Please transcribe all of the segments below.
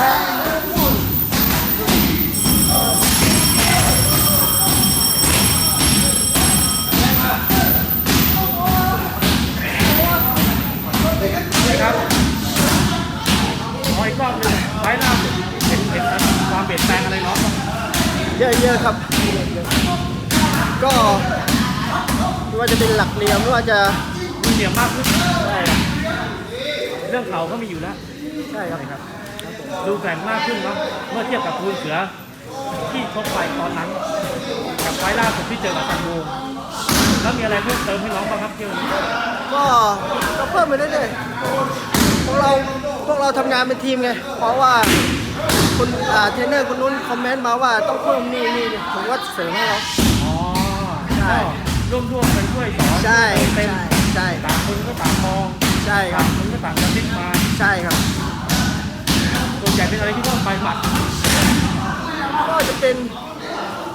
นะครับขออีกรอบหนึ่งไฟล์ล่าสุดเห็นเห็นความเปลี่ยนแปลงอะไรน้องบ้างเยอะๆครับ ก็ไม่ว่าจะเป็นหลักเหลี่ยมไม่ว่าจะมีเหลี่ยมมากขึ้นใช่ครับเรื่องเขาก็มีอยู่แล้ว ใช่ครับครับ ดูแกร่งมากขึ้นเนาะเมื่อเทียบกับคูณเสือที่ชกไปตอนนั้นกับไฟล์ล่าสุดที่เจอกับซันโวแล้วมีอะไรเพิ่มเติมให้น้องบ้างครับเกี่ยวกับก็ก็เพิ่มไปเรื่อยๆพวกเราพวกเราทำงานเป็นทีมไงเพราะว่าคุณอ่าเทรนเนอร์คนนู้นคอมเมนต์มาว่าต้องเพิ่มนี่นี่นี่ผมก็เสริมให้เขาอ๋อใช่ก็ร่วมร่วมกันช่วยสอนใช่เต็มใช่ใช่ต่างคนก็ต่างมองใช่คต่ารับงคนก็ต่างกระซิบมา ใช่ครับ ส่วน ใหญ่เป็นอะไรที่ต้องไปหมัดก็จะเป็น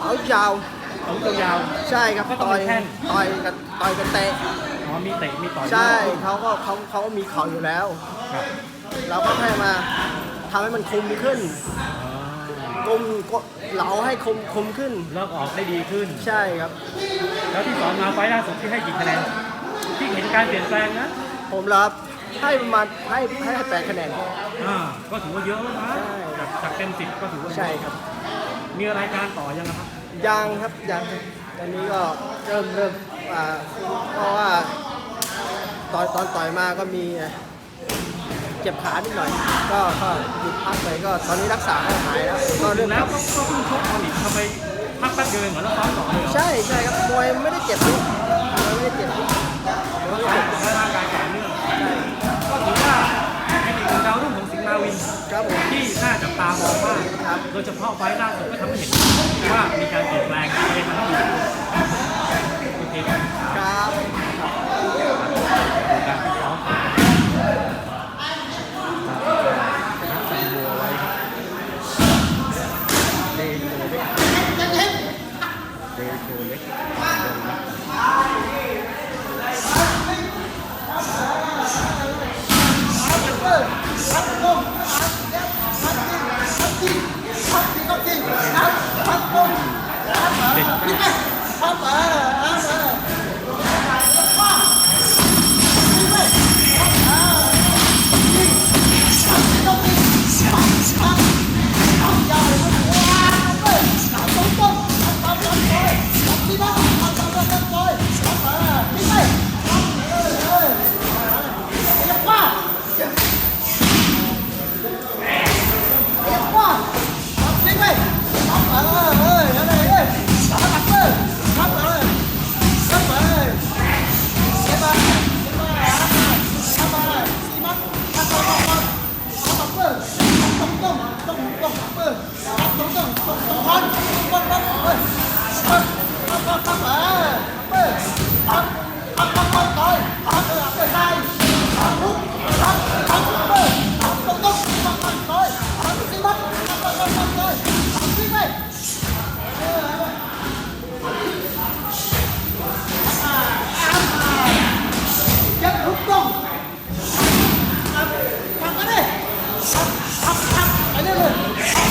เขายาวของตัวยาวใช่ครับก็ต้องต่อยเป็นแข้งต่อยกับต่อยกับเตะ อ๋อมีเตะมีต่อยใช่ด้วยเขาก็เขาเขาก็มีเข่าอยู่แล้ว ครับเราก็ให้มาทำให้มันคมขึ้นอ๋อกลมก็เหลาให้คมคมขึ้น เลิกออกได้ดีขึ้น ใช่ครับ แล้วที่สอนมาไฟล์ล่าสุดที่ให้กี่คะแนนที่เห็นการเปลี่ยนแปลงนะผมรับ ให้ประมาณให้ให้แปดคะแนน อ่าก็ถือว่าเยอะแล้วนะใช่ จากจากเต็มสิบก็ถือว่าเยอะใช่ครับ มีรายการต่อยังนะครับ ยังครับยังครับตอนนี้ก็เริ่มเริ่มอ่าเพราะว่าตอนตอนต่อยมาก็มีเจ็บขานิดหน่อย ก็ก็หยุดพักไปก็ตอนนี้รักษาให้หายแล้วก็ถึเริ่งมแล้วก็ก็เพิ่งชกตอนนี้ทำไมพักแป๊บเดียวเองเหรอแล้วซ้อมต่อเลยเหรอใช่ใช่ครับมวยไม่ได้เจ็บนี่มวยไม่ได้เจ็บนี่หรือว่าซ้อมต่อให้ร่างกายแข็ง ครับผมที่น่าจับตามองมากครับโดยเฉพาะไฟล์ล่าสุดก็ทำให้เห็นว่ามีการเปลี่ยนแปลงในทางที่ดีโอเคครับครับการซ้อมของสังวัวไว้ครับเดโชเล็กเดโชเล็กเด็ ด Ah,